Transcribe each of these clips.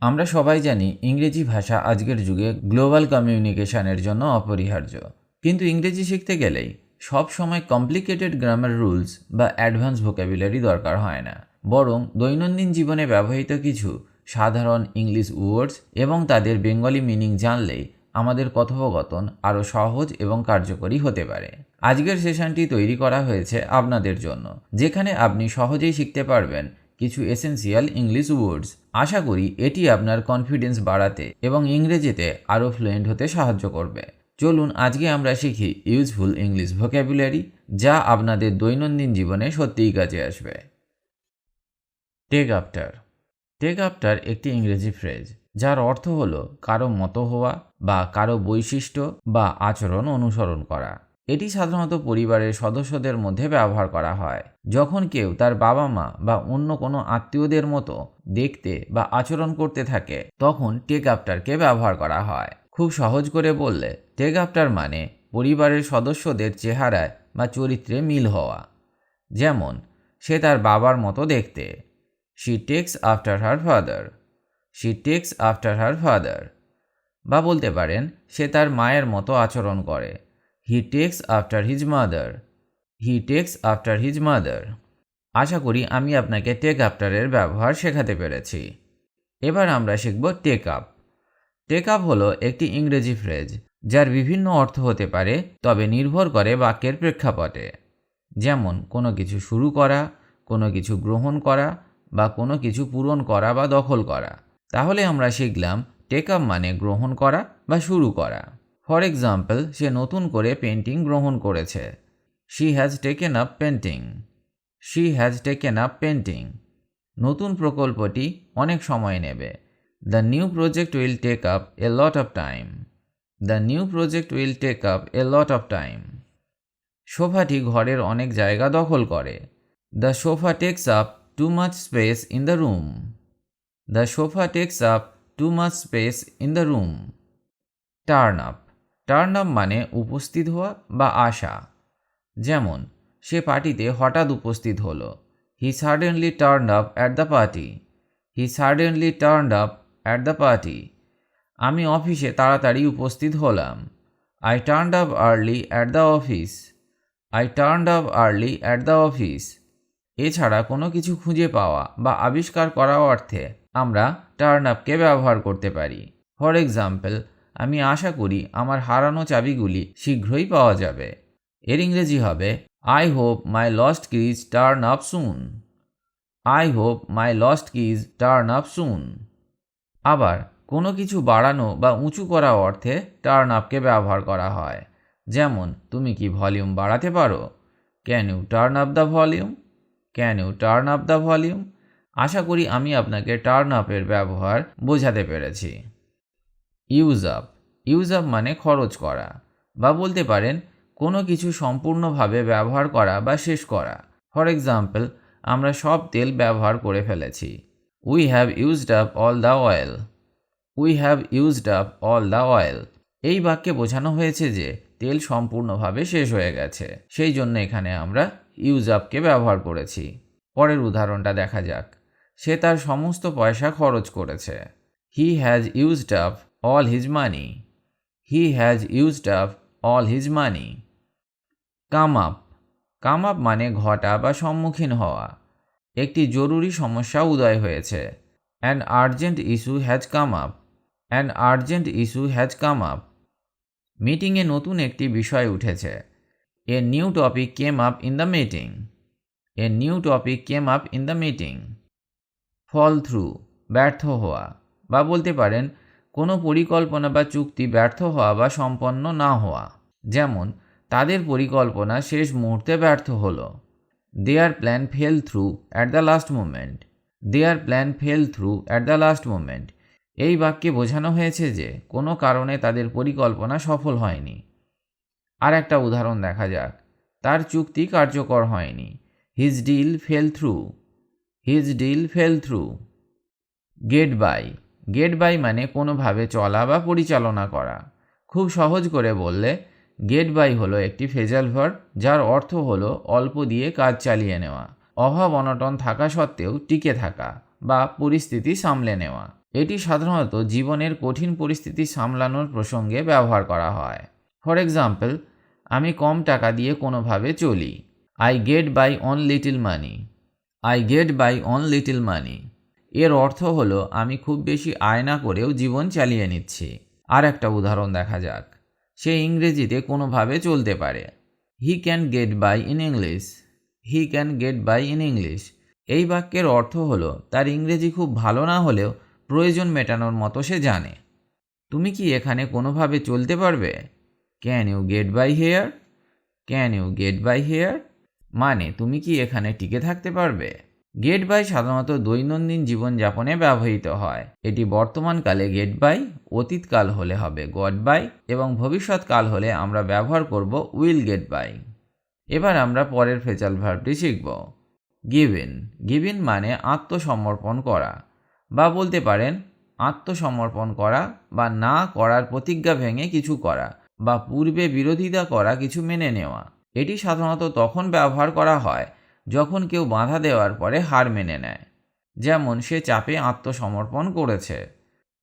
আমরা সবাই জানি ইংরেজি ভাষা আজকের যুগে গ্লোবাল কমিউনিকেশনের জন্য অপরিহার্য। কিন্তু ইংরেজি শিখতে গেলেই সব সময় কমপ্লিকেটেড গ্রামার রুলস বা অ্যাডভান্স ভোকাবুলারি দরকার হয় না। বরং দৈনন্দিন জীবনে ব্যবহৃত কিছু সাধারণ ইংলিশ ওয়ার্ডস এবং তাদের বেঙ্গলি মিনিং জানলেই আমাদের কথোপকথন আরও সহজ এবং কার্যকরী হতে পারে। আজকের সেশনটি তৈরি করা হয়েছে আপনাদের জন্য, যেখানে আপনি সহজেই শিখতে পারবেন কিছু এসেন্সিয়াল ইংলিশ ওয়ার্ডস আশা করি এটি আপনার কনফিডেন্স বাড়াতে এবং ইংরেজিতে আরও ফ্লুয়েন্ট হতে সাহায্য করবে। চলুন আজকে আমরা শিখি ইউজফুল ইংলিশ ভোক্যাবুলারি যা আপনাদের দৈনন্দিন জীবনে সত্যিই কাজে আসবে। টেক আফটার টেক আফটার একটি ইংরেজি ফ্রেজ যার অর্থ হলো কারও মতো হওয়া বা কারও বৈশিষ্ট্য বা আচরণ অনুসরণ করা। এটি সাধারণত পরিবারের সদস্যদের মধ্যে ব্যবহার করা হয়। যখন কেউ তার বাবা মা বা অন্য কোনো আত্মীয়দের মতো দেখতে বা আচরণ করতে থাকে, তখন টেক আফটারকে ব্যবহার করা হয়। খুব সহজ করে বললে, টেক আফটার মানে পরিবারের সদস্যদের চেহারায় বা চরিত্রে মিল হওয়া। যেমন, সে তার বাবার মতো দেখতে। She takes after her father she takes after her father বা বলতে পারেন, সে তার মায়ের মতো আচরণ করে। He takes after his mother he takes after his mother আশা করি আমি আপনাকে টেক আফটারের ব্যবহার শেখাতে পেরেছি। এবার আমরা শিখব টেক আপ টেক আপ হলো একটি ইংরেজি ফ্রেজ যার বিভিন্ন অর্থ হতে পারে, তবে নির্ভর করে বাক্যের প্রেক্ষাপটে। যেমন, কোনো কিছু শুরু করা, কোনো কিছু গ্রহণ করা, বা কোনো কিছু পূরণ করা বা দখল করা। তাহলে আমরা শিখলাম টেক আপ মানে গ্রহণ করা বা শুরু করা। ফর এক্সাম্পল সে নতুন করে পেন্টিং গ্রহণ করেছে। She has taken up painting she has taken up painting নতুন প্রকল্পটি অনেক সময় নেবে। The new project will take up a lot of time the new project will take up a lot of time সোফাটি ঘরের অনেক জায়গা দখল করে। The sofa takes up too much space in the room the sofa takes up too much space in the room turn up turn up মানে উপস্থিত হওয়া বা আসা। যেমন, সে পার্টিতে হঠাৎ উপস্থিত হলো। He suddenly turn up at the party he suddenly turn up at the party আমি অফিসে তাড়াতাড়ি উপস্থিত হলাম। I turn up early at the office I turn up early at the office এছাড়া কোনো কিছু খুঁজে পাওয়া বা আবিষ্কার করা অর্থে আমরা টার্ন আপকে ব্যবহার করতে পারি। ফর এক্সাম্পল আমি আশা করি আমার হারানো চাবিগুলি শীঘ্রই পাওয়া যাবে। এর ইংরেজি হবে I hope my lost keys turn up soon I hope my lost keys turn up soon আবার, কোনো কিছু বাড়ানো বা উঁচু করা অর্থে টার্ন আপকে ব্যবহার করা হয়। যেমন, তুমি কি ভলিউম বাড়াতে পারো? Can you turn up the volume can you turn up the volume আশা করি আমি আপনাকে টার্ন আপের ব্যবহার বোঝাতে পেরেছি। ইউজ আপ ইউজ আপ মানে খরচ করা বা বলতে পারেন কোনো কিছু সম্পূর্ণভাবে ব্যবহার করা বা শেষ করা। ফর এক্সাম্পল আমরা সব তেল ব্যবহার করে ফেলেছি। We have used up all the oil we have used up all the oil এই বাক্যে বোঝানো হয়েছে যে তেল সম্পূর্ণভাবে শেষ হয়ে গেছে। সেই জন্য এখানে আমরা ইউজ আপকে ব্যবহার করেছি। পরের উদাহরণটা দেখা যাক। সে তার সমস্ত পয়সা খরচ করেছে। He has used up all his money he has used up all his money come up come up মানে ঘটা বা সম্মুখীন হওয়া। একটি জরুরি সমস্যা উদয় হয়েছে। An urgent issue has come up an urgent issue has come up মিটিংয়ে নতুন একটি বিষয় উঠেছে। A new topic came up in the meeting a new topic came up in the meeting fall through ব্যর্থ হওয়া। বা বলতে পারেন কোনো পরিকল্পনা বা চুক্তি ব্যর্থ হওয়া বা সম্পন্ন না হওয়া। যেমন, তাদের পরিকল্পনা শেষ মুহূর্তে ব্যর্থ হলো। Their plan fell through at the last moment their plan fell through at the last moment এই বাক্যে বোঝানো হয়েছে যে, কোনো কারণে তাদের পরিকল্পনা সফল হয়নি। আর একটা উদাহরণ দেখা যাক। তার চুক্তি কার্যকর হয়নি। His deal fell through his deal fell through get by get by মানে কোনোভাবে চলা বা পরিচালনা করা। খুব সহজ করে বললে, গেট বাই হলো একটি ফেজাল ভার্ব যার অর্থ হলো অল্প দিয়ে কাজ চালিয়ে নেওয়া। অভাব অনটন থাকা সত্ত্বেও টিকে থাকা বা পরিস্থিতি সামলে নেওয়া। এটি সাধারণত জীবনের কঠিন পরিস্থিতি সামলানোর প্রসঙ্গে ব্যবহার করা হয়। ফর এক্সাম্পল আমি কম টাকা দিয়ে কোনোভাবে চলি। I get by on little money I get by on little money এর অর্থ হলো, আমি খুব বেশি আয় না করেও জীবন চালিয়ে নিচ্ছি। আর একটা উদাহরণ দেখা যাক। সে ইংরেজিতে কোনোভাবে চলতে পারে। He can get by in English he can get by in English এই বাক্যের অর্থ হলো, তার ইংরেজি খুব ভালো না হলেও প্রয়োজন মেটানোর মতো সে জানে। তুমি কি এখানে কোনোভাবে চলতে পারবে? Can you get by here can you get by here মানে তুমি কি এখানে টিকে থাকতে পারবে? গেট বাই সাধারণত দৈনন্দিন জীবনযাপনে ব্যবহৃত হয়। এটি বর্তমানকালে গেট বাই অতীতকাল হলে হবে গড বাই এবং ভবিষ্যৎকাল হলে আমরা ব্যবহার করব উইল গেট বাই এবার আমরা পরের ফেচাল ভার্বটি শিখব। গিভিন। গিভিন মানে আত্মসমর্পণ করা বা বলতে পারেন আত্মসমর্পণ করা বা না করার প্রতিজ্ঞা ভেঙে কিছু করা বা পূর্বে বিরোধিতা করা কিছু মেনে নেওয়া। এটি সাধারণত তখন ব্যবহার করা হয় যখন কেউ বাধা দেওয়ার পরে হার মেনে নেয়। যেমন সে চাপে আত্মসমর্পণ করেছে।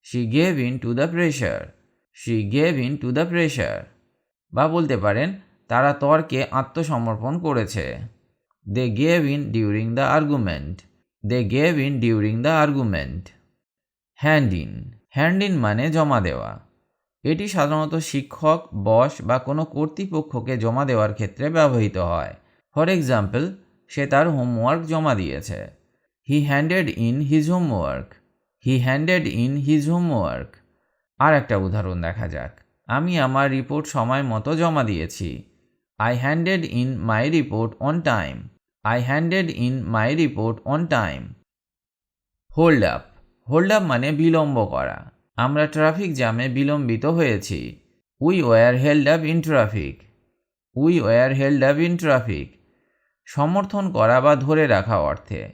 She gave in to the pressure she gave in to the pressure বা বলতে পারেন, তারা তর্কে আত্মসমর্পণ করেছে। They gave in during the argument they gave in during the argument hand in hand in মানে জমা দেওয়া। এটি সাধারণত শিক্ষক, বস বা কোনো কর্তৃপক্ষকে জমা দেওয়ার ক্ষেত্রে ব্যবহৃত হয়। ফর এক্সাম্পল সে তার হোমওয়ার্ক জমা দিয়েছে। He handed in his homework he handed in his homework আর একটা উদাহরণ দেখা যাক। আমি আমার রিপোর্ট সময় মতো জমা দিয়েছি। I handed in my report on time I handed in my report on time hold up hold up মানে বিলম্ব করা। আমরা ট্রাফিক জ্যামে বিলম্বিত হয়েছি। We were held up in traffic we were held up in traffic সমর্থন করা বা ধরে রাখা অর্থে।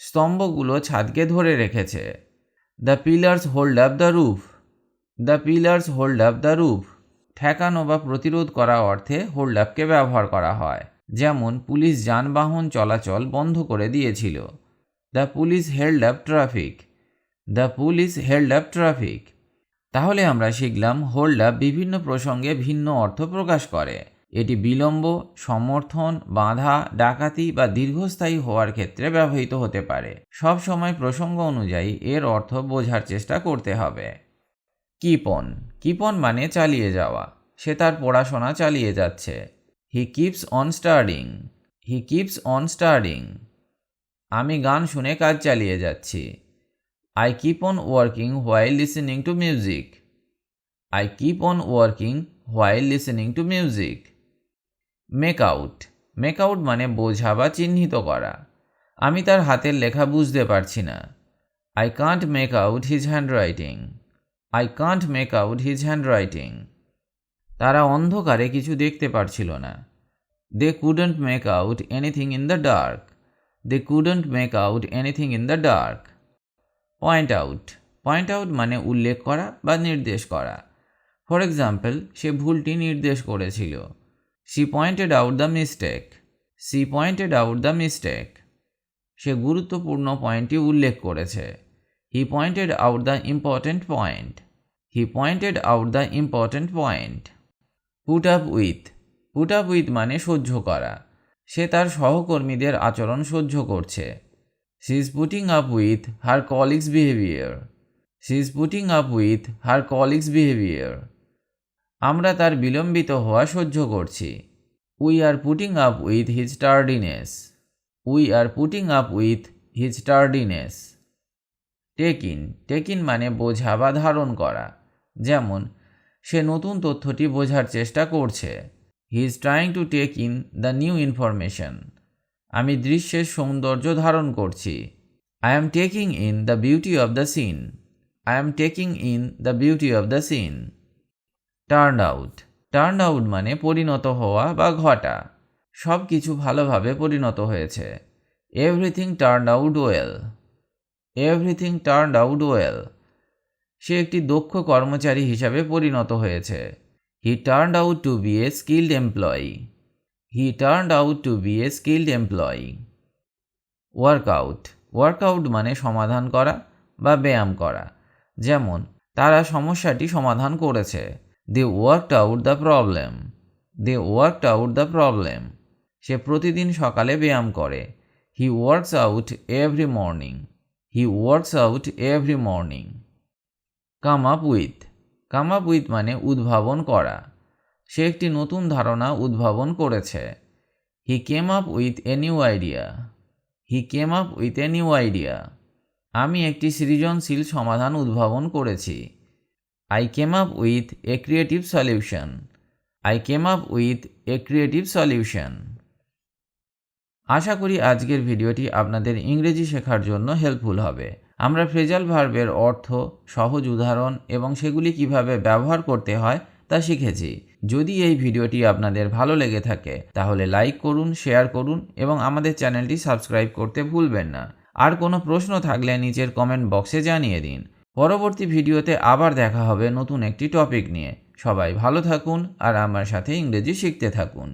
স্তম্ভগুলো ছাদকে ধরে রেখেছে। The pillars hold up the roof the pillars hold up the roof ঠেকানো বা প্রতিরোধ করা অর্থে হোল্ড আপকে ব্যবহার করা হয়। যেমন পুলিশ যানবাহন চলাচল বন্ধ করে দিয়েছিল। The police held up traffic the police held up traffic তাহলে আমরা শিখলাম হোল্ড আপ বিভিন্ন প্রসঙ্গে ভিন্ন অর্থ প্রকাশ করে। এটি বিলম্ব, সমর্থন, বাধা, ডাকাতি বা দীর্ঘস্থায়ী হওয়ার ক্ষেত্রে ব্যবহৃত হতে পারে। সব সময় প্রসঙ্গ অনুযায়ী এর অর্থ বোঝার চেষ্টা করতে হবে। কিপন। কিপন মানে চালিয়ে যাওয়া। সে তার পড়াশোনা চালিয়ে যাচ্ছে। He keeps on স্টার্ডিং he keeps on স্টার্ডিং আমি গান শুনে কাজ চালিয়ে যাচ্ছি। I keep on working while listening to music I keep on working while listening to music make out make out মানে বোঝা বা চিহ্নিত করা। আমি তার হাতের লেখা বুঝতে পারছি না। I can't make out his handwriting I can't make out his handwriting তারা অন্ধকারে কিছু দেখতে পারছিল না। They couldn't make out anything in the dark they couldn't make out anything in the dark point out point out মানে উল্লেখ করা বা নির্দেশ করা। ফর এক্সাম্পল সে ভুলটি নির্দেশ করেছিল। She pointed out the mistake she pointed out the mistake সে গুরুত্বপূর্ণ পয়েন্টটি উল্লেখ করেছে। He pointed out the important point he pointed out the important point put up with put up with মানে সহ্য করা। সে তার সহকর্মীদের আচরণ সহ্য করছে। She is putting up with her colleagues behaviour she is putting up with her colleagues behaviour আমরা তার বিলম্বিত হওয়া সহ্য করছি। We are putting up with his tardiness we are putting up with his tardiness take in take in মানে বোঝা বা ধারণ করা। যেমন, সে নতুন তথ্যটি বোঝার চেষ্টা করছে। He is trying to take in the new information আমি দৃশ্যের সৌন্দর্য ধারণ করছি। I am taking in the beauty of the scene I am taking in the beauty of the scene turn out turn out মানে পরিণত হওয়া বা ঘটা। সব কিছু ভালোভাবে পরিণত হয়েছে। Everything turn out well everything turn out well সে একটি দক্ষ কর্মচারী হিসাবে পরিণত হয়েছে। He turn out to be a skilled employee he turn out to be a skilled employee work out work out মানে সমাধান করা বা ব্যায়াম করা। যেমন, তারা সমস্যাটি সমাধান করেছে। They worked out the problem they worked out the problem সে প্রতিদিন সকালে ব্যায়াম করে। He works out every morning he works out every morning come up with come up with মানে উদ্ভাবন করা। সে একটি নতুন ধারণা উদ্ভাবন করেছে। He came up with a new idea he came up with a new idea আমি একটি সৃজনশীল সমাধান উদ্ভাবন করেছি। I came up with a creative solution I came up with a creative solution আশা করি আজকের ভিডিওটি আপনাদের ইংরেজি শেখার জন্য হেল্পফুল হবে। আমরা ফ্রেজাল ভার্বের অর্থ, সহজ উদাহরণ এবং সেগুলি কীভাবে ব্যবহার করতে হয় তা শিখেছি। যদি এই ভিডিওটি আপনাদের ভালো লেগে থাকে, তাহলে লাইক করুন শেয়ার করুন এবং আমাদের চ্যানেলটি সাবস্ক্রাইব করতে ভুলবেন না। আর কোনো প্রশ্ন থাকলে নিচের কমেন্ট বক্সে জানিয়ে দিন। পরবর্তী ভিডিওতে আবার দেখা হবে নতুন একটি টপিক নিয়ে। সবাই ভালো থাকুন আর আমার সাথে ইংরেজি শিখতে থাকুন।